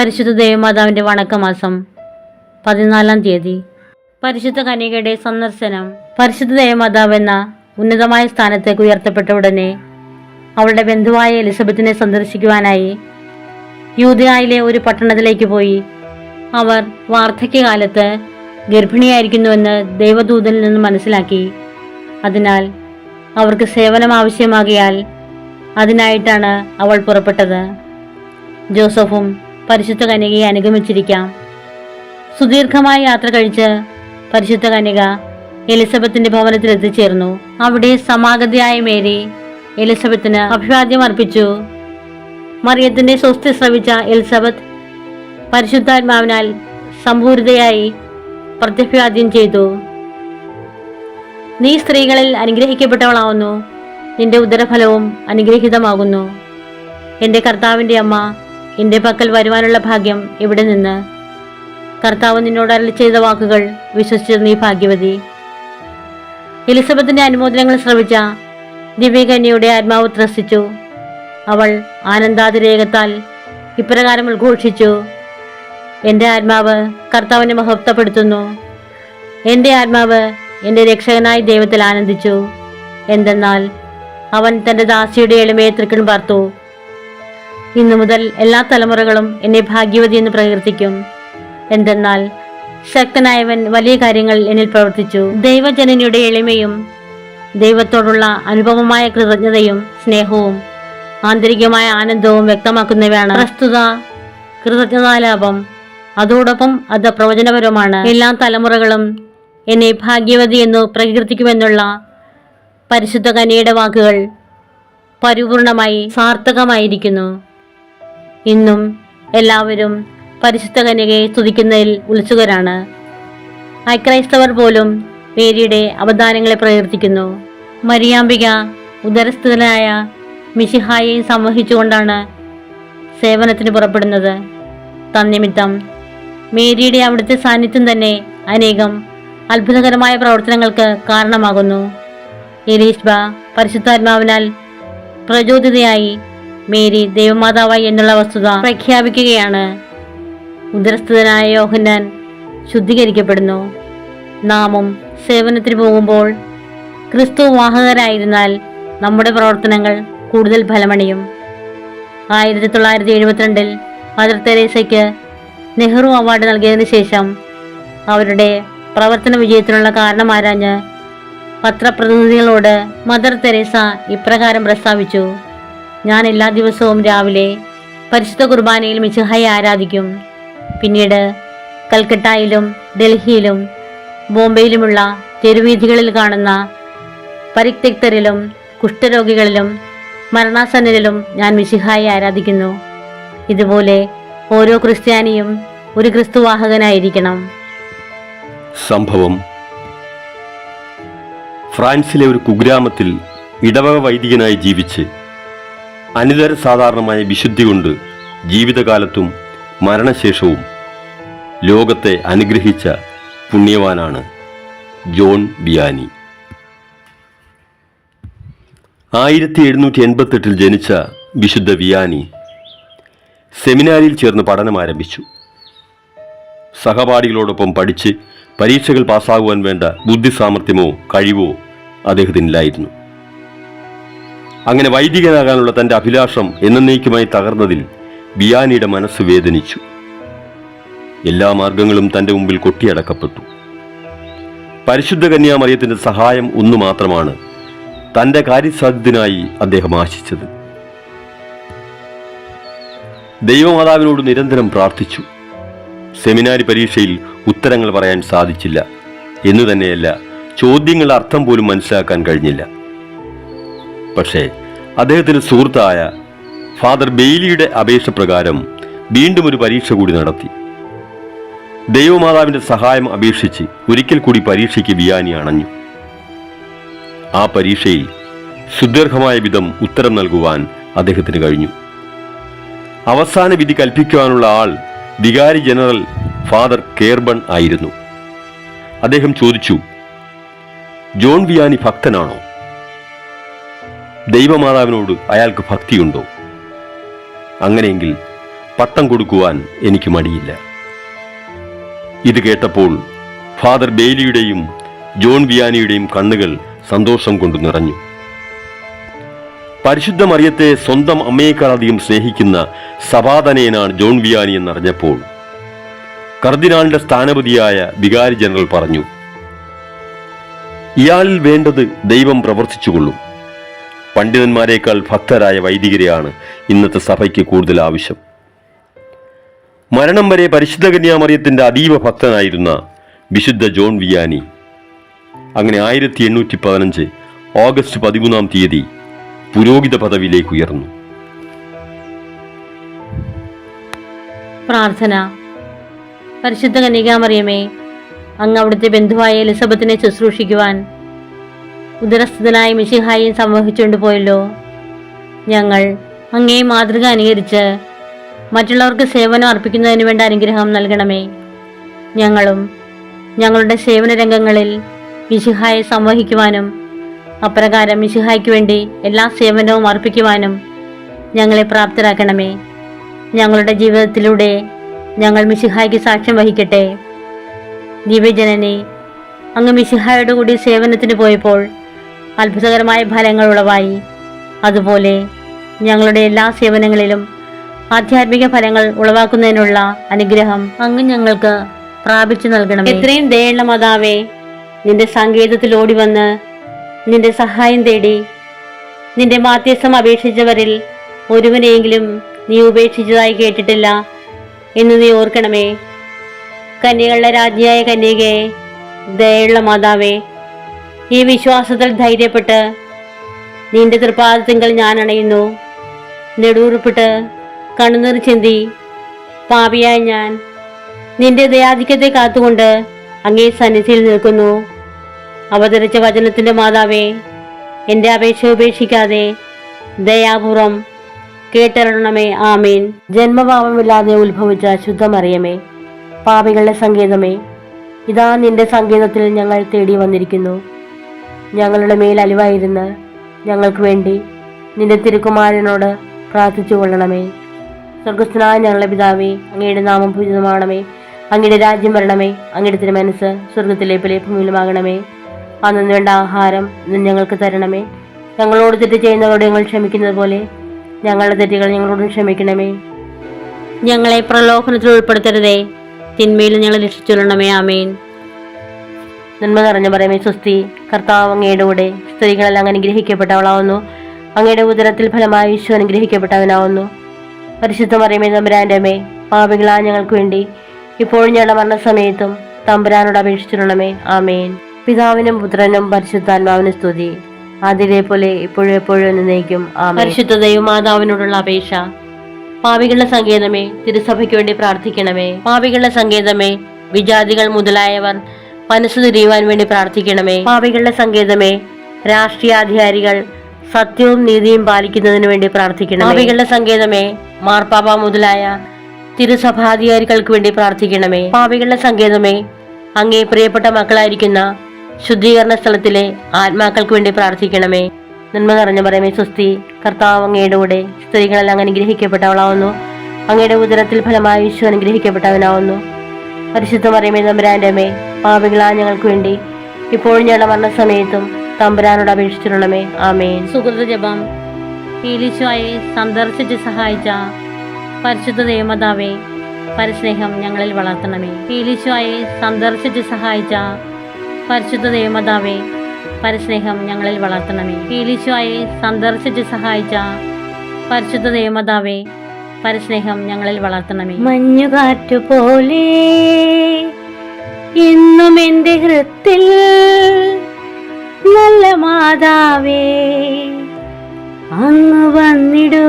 പരിശുദ്ധ ദേവമാതാവിന്റെ വണക്കമാസം പതിനാലാം തീയതി. പരിശുദ്ധ കനികയുടെ സന്ദർശനം. പരിശുദ്ധ ദേവമാതാവ് എന്ന ഉന്നതമായ സ്ഥാനത്തേക്ക് ഉയർത്തപ്പെട്ട ഉടനെ അവളുടെ ബന്ധുവായ എലിസബത്തിനെ സന്ദർശിക്കുവാനായി യൂതയായിലെ ഒരു പട്ടണത്തിലേക്ക് പോയി. അവർ വാർദ്ധക്യകാലത്ത് ഗർഭിണിയായിരിക്കുന്നുവെന്ന് ദൈവദൂതനിൽ നിന്ന് മനസ്സിലാക്കി. അതിനാൽ അവർക്ക് സേവനം ആവശ്യമാകിയാൽ അതിനായിട്ടാണ് അവൾ പുറപ്പെട്ടത്. ജോസഫും പരിശുദ്ധ കന്യകയെ അനുഗമിച്ചിരിക്കാം. സുദീർഘമായ യാത്ര കഴിച്ച് പരിശുദ്ധ കന്യക എലിസബത്തിന്റെ ഭവനത്തിൽ എത്തിച്ചേർന്നു. അവിടെ സമാഗതിയായ മേരി എലിസബത്തിന് അഭിവാദ്യം അർപ്പിച്ചു. മറിയത്തിന്റെ സ്വസ്തി ശ്രവിച്ച എലിസബത്ത് പരിശുദ്ധാത്മാവിനാൽ സമ്പൂരിതയായി പ്രത്യഭിവാദ്യം ചെയ്തു. നീ സ്ത്രീകളിൽ അനുഗ്രഹിക്കപ്പെട്ടവളാവുന്നു. നിന്റെ ഉദരഫലവും അനുഗ്രഹീതമാകുന്നു. എന്റെ കർത്താവിന്റെ അമ്മ എന്റെ പക്കൽ വരുവാനുള്ള ഭാഗ്യം ഇവിടെ നിന്ന്. കർത്താവ് നിന്നോട് അരളി ചെയ്ത വാക്കുകൾ വിശ്വസിച്ച നീ ഭാഗ്യവതി. എലിസബത്തിന്റെ അനുമോദനങ്ങൾ ശ്രവിച്ച ദിവ്യകന്യയുടെ ആത്മാവ് ത്രസിച്ചു. അവൾ ആനന്ദാതിരേകത്താൽ ഇപ്രകാരം ഉദ്ഘോഷിച്ചു. എന്റെ ആത്മാവ് കർത്താവിനെ മഹത്വപ്പെടുത്തുന്നു. എന്റെ ആത്മാവ് എന്റെ രക്ഷകനായി ദൈവത്തിൽ ആനന്ദിച്ചു. എന്തെന്നാൽ അവൻ തന്റെ ദാസിയുടെ എളിമയെ തൃക്കൺ പാർത്തു. ഇന്നു മുതൽ എല്ലാ തലമുറകളും എന്നെ ഭാഗ്യവതി എന്ന് പ്രകീർത്തിക്കും. എന്തെന്നാൽ ശക്തനായവൻ വലിയ കാര്യങ്ങൾ എന്നിൽ പ്രവർത്തിച്ചു. ദൈവജനനിയുടെ എളിമയും ദൈവത്തോടുള്ള അനുഭവമായ കൃതജ്ഞതയും സ്നേഹവും ആന്തരികമായ ആനന്ദവും വ്യക്തമാക്കുന്നവയാണ്. പ്രസ്തുത കൃതജ്ഞതാലാപം അതോടൊപ്പം അത് പ്രവചനപരമാണ് എല്ലാ തലമുറകളും എന്നെ ഭാഗ്യവതി എന്ന് പ്രകീർത്തിക്കുമെന്നുള്ള പരിശുദ്ധ കനിയുടെ വാക്കുകൾ പരിപൂർണമായി സാർത്ഥകമായിരിക്കുന്നു. ഇന്നും എല്ലാവരും പരിശുദ്ധ കന്യകയെ സ്തുതിക്കുന്നതിൽ ഉത്സുകരാണ്. അക്രൈസ്തവർ പോലും മേരിയുടെ അവദാനങ്ങളെ പ്രകീർത്തിക്കുന്നു. മരിയാമ്പിക ഉദരസ്ഥിതനായ മിശിഹായെ സംവഹിച്ചുകൊണ്ടാണ് സേവനത്തിന് പുറപ്പെടുന്നത്. തന്നിമിത്തം മേരിയുടെ അവിടുത്തെ സാന്നിധ്യം തന്നെ അനേകം അത്ഭുതകരമായ പ്രവർത്തനങ്ങൾക്ക് കാരണമാകുന്നു. എലീഷ്ബ പരിശുദ്ധാത്മാവിനാൽ പ്രചോദിതയായി മേരി ദൈവമാതാവായി എന്നുള്ള വസ്തുത പ്രഖ്യാപിക്കുകയാണ്. ഉദരസ്ഥിതനായ യോഹന്നാൻ ശുദ്ധീകരിക്കപ്പെടുന്നു. നാമും സേവനത്തിന് പോകുമ്പോൾ ക്രിസ്തു വാഹകരായിരുന്നാൽ നമ്മുടെ പ്രവർത്തനങ്ങൾ കൂടുതൽ ഫലമണിയും. ആയിരത്തി തൊള്ളായിരത്തി എഴുപത്തിരണ്ടിൽ മദർ തെരേസയ്ക്ക് നെഹ്റു അവാർഡ് നൽകിയതിനു ശേഷം അവരുടെ പ്രവർത്തന വിജയത്തിനുള്ള കാരണം ആരാഞ്ഞ് പത്രപ്രതിനിധികളോട് മദർ തെരേസ ഇപ്രകാരം പ്രസ്താവിച്ചു. ഞാൻ എല്ലാ ദിവസവും രാവിലെ പരിശുദ്ധ കുർബാനയിൽ മിശുഹായി ആരാധിക്കും. പിന്നീട് കൽക്കട്ടയിലും ഡൽഹിയിലും ബോംബെയിലുമുള്ള തെരുവീഥികളിൽ കാണുന്ന പരിത്യക്തരിലും കുഷ്ഠരോഗികളിലും മരണാസന്നരിലും ഞാൻ മിശിഹായി ആരാധിക്കുന്നു. ഇതുപോലെ ഓരോ ക്രിസ്ത്യാനിയും ഒരു ക്രിസ്തുവാഹകനായിരിക്കണം. സംഭവം. ഫ്രാൻസിലെ ഒരു കുഗ്രാമത്തിൽ ഇടവക വൈദികനായി ജീവിച്ച് അനിതര സാധാരണമായ വിശുദ്ധി കൊണ്ട് ജീവിതകാലത്തും മരണശേഷവും ലോകത്തെ അനുഗ്രഹിച്ച പുണ്യവാനാണ് ജോൺ ബിയാനി ആയിരത്തി എഴുന്നൂറ്റി എൺപത്തെട്ടിൽ ജനിച്ച വിശുദ്ധ വിയാനി സെമിനാരിയിൽ ചേർന്ന് പഠനം ആരംഭിച്ചു. സഹപാഠികളോടൊപ്പം പഠിച്ച് പരീക്ഷകൾ പാസ്സാകുവാൻ വേണ്ട ബുദ്ധിസാമർഥ്യമോ കഴിവോ അദ്ദേഹത്തിനില്ലായിരുന്നു. അങ്ങനെ വൈദികനാകാനുള്ള തന്റെ അഭിലാഷം എന്നേക്കുമായി തകർന്നതിൽ ബിയാനിയുടെ മനസ്സ് വേദനിച്ചു. എല്ലാ മാർഗങ്ങളും തന്റെ മുമ്പിൽ കൊട്ടിയടക്കപ്പെട്ടു. പരിശുദ്ധ കന്യാമറിയത്തിന്റെ സഹായം ഒന്നു മാത്രമാണ് തന്റെ കാര്യസാധ്യത്തിനായി അദ്ദേഹം ആശിച്ചത്. ദൈവമാതാവിനോട് നിരന്തരം പ്രാർത്ഥിച്ചു. സെമിനാരി പരീക്ഷയിൽ ഉത്തരങ്ങൾ പറയാൻ സാധിച്ചില്ല. എന്നു തന്നെയല്ല ചോദ്യങ്ങളുടെ അർത്ഥം പോലും മനസ്സിലാക്കാൻ കഴിഞ്ഞില്ല. പക്ഷേ അദ്ദേഹത്തിന് സുഹൃത്തായ ഫാദർ ബെയ്ലിയുടെ അപേക്ഷ പ്രകാരം വീണ്ടും ഒരു പരീക്ഷ കൂടി നടത്തി. ദൈവമാതാവിന്റെ സഹായം അപേക്ഷിച്ച് ഒരിക്കൽ കൂടി പരീക്ഷയ്ക്ക് ബിയാനി അണഞ്ഞു. ആ പരീക്ഷയിൽ സുദീർഘമായ വിധം ഉത്തരം നൽകുവാൻ അദ്ദേഹത്തിന് കഴിഞ്ഞു. അവസാന വിധി കൽപ്പിക്കുവാനുള്ള ആൾ വികാരി ജനറൽ ഫാദർ കേർബൺ ആയിരുന്നു. അദ്ദേഹം ചോദിച്ചു ജോൺ വിയാനി ഭക്തനാണോ? ദൈവമാതാവിനോട് അയാൾക്ക് ഭക്തിയുണ്ടോ? അങ്ങനെയെങ്കിൽ പട്ടം കൊടുക്കുവാൻ എനിക്ക് മടിയില്ല. ഇത് കേട്ടപ്പോൾ ഫാദർ ബെയ്ലിയുടെയും ജോൺ വിയാനിയുടെയും കണ്ണുകൾ സന്തോഷം കൊണ്ട് നിറഞ്ഞു. പരിശുദ്ധ മറിയത്തെ സ്വന്തം അമ്മയെക്കാളധികം സ്നേഹിക്കുന്ന സഭാതനയനാണ് ജോൺ വിയാനി എന്നറിഞ്ഞപ്പോൾ കർദിനാളിന്റെ സ്ഥാനപതിയായ വികാരി ജനറൽ പറഞ്ഞു ഇയാളിൽ വേണ്ടത് ദൈവം പ്രവർത്തിച്ചുകൊള്ളും. പണ്ഡിതന്മാരെക്കാൾ ഭക്തരായ വൈദികരെയാണ് ഇന്നത്തെ സഭയ്ക്ക് കൂടുതൽ ആവശ്യം. മരണം വരെ പരിശുദ്ധ കന്യാമറിയത്തിന്റെ അതീവ ഭക്തനായിരുന്ന വിശുദ്ധ ജോൺ വിയാനി. അങ്ങനെ ആയിരത്തി എണ്ണൂറ്റി പതിനഞ്ച് ഓഗസ്റ്റ് പതിമൂന്നാം തീയതി പുരോഹിത പദവിയിലേക്ക് ഉയർന്നു. പ്രാർത്ഥന. പരിശുദ്ധ കന്യകാമറിയമേ അങ്ങ് അവിടുത്തെ ബന്ധുവായ എലിസബത്തിനെ ശുശ്രൂഷിക്കുവാൻ ഉദരസ്ഥിതനായ മിഷിഹായും സംവഹിച്ചുകൊണ്ട് പോയല്ലോ. ഞങ്ങൾ അങ്ങേ മാതൃക അനുകരിച്ച് മറ്റുള്ളവർക്ക് സേവനം അർപ്പിക്കുന്നതിന് വേണ്ട അനുഗ്രഹം നൽകണമേ. ഞങ്ങളും ഞങ്ങളുടെ സേവന രംഗങ്ങളിൽ മിശിഹായെ സംവഹിക്കുവാനും അപ്രകാരം മിശിഹായ്ക്ക് വേണ്ടി എല്ലാ സേവനവും അർപ്പിക്കുവാനും ഞങ്ങളെ പ്രാപ്തരാക്കണമേ. ഞങ്ങളുടെ ജീവിതത്തിലൂടെ ഞങ്ങൾ മിശിഹായ്ക്ക് സാക്ഷ്യം വഹിക്കട്ടെ. ദിവ്യജനനെ അങ്ങ് മിശിഹായുടെ കൂടി സേവനത്തിന് പോയപ്പോൾ അത്ഭുതകരമായ ഫലങ്ങൾ ഉളവായി. അതുപോലെ ഞങ്ങളുടെ എല്ലാ സേവനങ്ങളിലും ആധ്യാത്മിക ഫലങ്ങൾ ഉളവാക്കുന്നതിനുള്ള അനുഗ്രഹം അങ്ങ് ഞങ്ങൾക്ക് പ്രാപിച്ചു നൽകണം എത്രയും ദയുള്ള മാതാവേ നിന്റെ സങ്കേതത്തിൽ ഓടി വന്ന് നിന്റെ സഹായം തേടി നിന്റെ മാധ്യസ്ഥം അപേക്ഷിച്ചവരിൽ ഒരുവനെയെങ്കിലും നീ ഉപേക്ഷിച്ചതായി കേട്ടിട്ടില്ല എന്ന് നീ ഓർക്കണമേ. കന്യകളുടെ രാജ്ഞിയായ കന്യകയെ ദയുള്ള മാതാവേ ഈ വിശ്വാസത്തിൽ ധൈര്യപ്പെട്ട് നിന്റെ തൃപ്പാദത്തിങ്കൽ ഞാൻ അണയുന്നു. നെടുവുറുപ്പിട്ട് കണ്ണുനീർ ചിന്തി പാപിയായ ഞാൻ നിന്റെ ദയാധിക്യത്തെ കാത്തുകൊണ്ട് അങ്ങേ സന്നിധിയിൽ നിൽക്കുന്നു. അവതരിച്ച വചനത്തിന്റെ മാതാവേ എന്റെ അപേക്ഷ ഉപേക്ഷിക്കാതെ ദയാപൂർവം കേട്ടരണമേ. ആമീൻ. ജന്മഭാവമില്ലാതെ ഉത്ഭവിച്ച ശുദ്ധമറിയമേ പാപികളുടെ സങ്കേതമേ ഇതാ നിന്റെ സങ്കേതത്തിൽ ഞങ്ങൾ തേടി വന്നിരിക്കുന്നു. ഞങ്ങളുടെ മേൽ അലിവായിരുന്ന് ഞങ്ങൾക്ക് വേണ്ടി നിന്റെ തിരുക്കുമാരനോട് പ്രാർത്ഥിച്ചു കൊള്ളണമേ. സ്വർഗസ്ഥനായ ഞങ്ങളുടെ പിതാവേ അങ്ങയുടെ നാമം പൂജിതമാണമേ അങ്ങയുടെ രാജ്യം വരണമേ. അങ്ങയുടെ തിരുമനസ് സ്വർഗത്തിലെ പോലെ അന്നു വേണ്ട ആഹാരം ഇന്ന് ഞങ്ങൾക്ക് തരണമേ. ഞങ്ങളോട് തെറ്റ് ചെയ്യുന്നവരോട് ഞങ്ങൾ ക്ഷമിക്കുന്നത് പോലെ ഞങ്ങളുടെ തെറ്റുകൾ ഞങ്ങളോട് ക്ഷമിക്കണമേ. ഞങ്ങളെ പ്രലോഭനത്തിൽ ഉൾപ്പെടുത്തരുതേ. തിന്മയിൽ ഞങ്ങളെ രക്ഷിച്ചുകൊള്ളണമേ ആമേൻ. നന്മ നിറഞ്ഞ പറയുമേ സ്വസ്തി കർത്താവ് അങ്ങയുടെ കൂടെ സ്ത്രീകളെല്ലാം അനുഗ്രഹിക്കപ്പെട്ടവളാവുന്നു. അങ്ങയുടെ ഉദരത്തിൽ ഫലമായി ഈശോ അനുഗ്രഹിക്കപ്പെട്ടവനാവുന്നു. പരിശുദ്ധ മറിയമേ തമ്പുരാന്റെ അമ്മേ പാപികളാ ഞങ്ങൾക്ക് വേണ്ടി ഇപ്പോഴും ഞങ്ങളുടെ മരണസമയത്തും തമ്പുരാനോട് അപേക്ഷിച്ചിരണമേ ആമേൻ. പിതാവിനും പുത്രനും പരിശുദ്ധാത്മാവിനും സ്തുതി. അതിലെ പോലെ ഇപ്പോഴും എപ്പോഴും എന്നേക്കും പരിശുദ്ധ ദൈവം മാതാവിനോടുള്ള അപേക്ഷ. പാപികളുടെ സങ്കേതമേ തിരുസഭയ്ക്ക് വേണ്ടി പ്രാർത്ഥിക്കണമേ. പാപികളുടെ സങ്കേതമേ വിജാതികൾ മുതലായവർ മനസ്സ് തിരിയുവാൻ വേണ്ടി പ്രാർത്ഥിക്കണമേ. പാപികളുടെ സങ്കേതമേ രാഷ്ട്രീയാധികാരികൾ സത്യവും നീതിയും പാലിക്കുന്നതിന് വേണ്ടി പ്രാർത്ഥിക്കണം പാപികളുടെ സങ്കേതമേ മാർപ്പാപ്പ മുതലായ തിരുസഭാധികാരികൾക്ക് വേണ്ടി പ്രാർത്ഥിക്കണമേ. പാപികളുടെ സങ്കേതമേ അങ്ങേ പ്രിയപ്പെട്ട മക്കളായിരിക്കുന്ന ശുദ്ധീകരണ സ്ഥലത്തിലെ ആത്മാക്കൾക്ക് വേണ്ടി പ്രാർത്ഥിക്കണമേ. നന്മ നിറഞ്ഞ പറയുമേ സ്വസ്തി കർത്താവ് അങ്ങയുടെ കൂടെ സ്ത്രീകളെല്ലാം അനുഗ്രഹിക്കപ്പെട്ടവളാവുന്നു. അങ്ങയുടെ ഉദരത്തിൽ ഫലമായി ഈശോ അനുഗ്രഹിക്കപ്പെട്ടവനാവുന്നു. പരിശുദ്ധ പറയുമേ തമ്പുരാന്റെ അമ്മേ പാപികളാ ഞങ്ങൾക്ക് വേണ്ടി ഇപ്പോഴും ഞങ്ങളുടെ മരണസമയത്തും തമ്പുരാനോട് അപേക്ഷിച്ചിട്ടുള്ളമേ ആമേൻ. സുഹൃത ജപം. ഈലിശോയെ സന്ദർശിച്ച് സഹായിച്ച പരിശുദ്ധ ദേവമാതാവേ പരസ്നേഹം ഞങ്ങളിൽ വളർത്തണമേ. ഈലിശോയെ സന്ദർശിച്ച് സഹായിച്ച പരിശുദ്ധ ദേവമാതാവേ പരസ്നേഹം ഞങ്ങളിൽ വളർത്തണമേ. ഈലിശോയെ സന്ദർശിച്ച് സഹായിച്ച പരിശുദ്ധ ദേവമാതാവേ പരസ്നേഹം ഞങ്ങളിൽ വളർത്തണമേ മഞ്ഞുകാറ്റു പോലെ എന്നും എന്റെ ഹൃത്തിൽ നല്ല മാതാവേ അങ്ങ് വന്നിടൂ.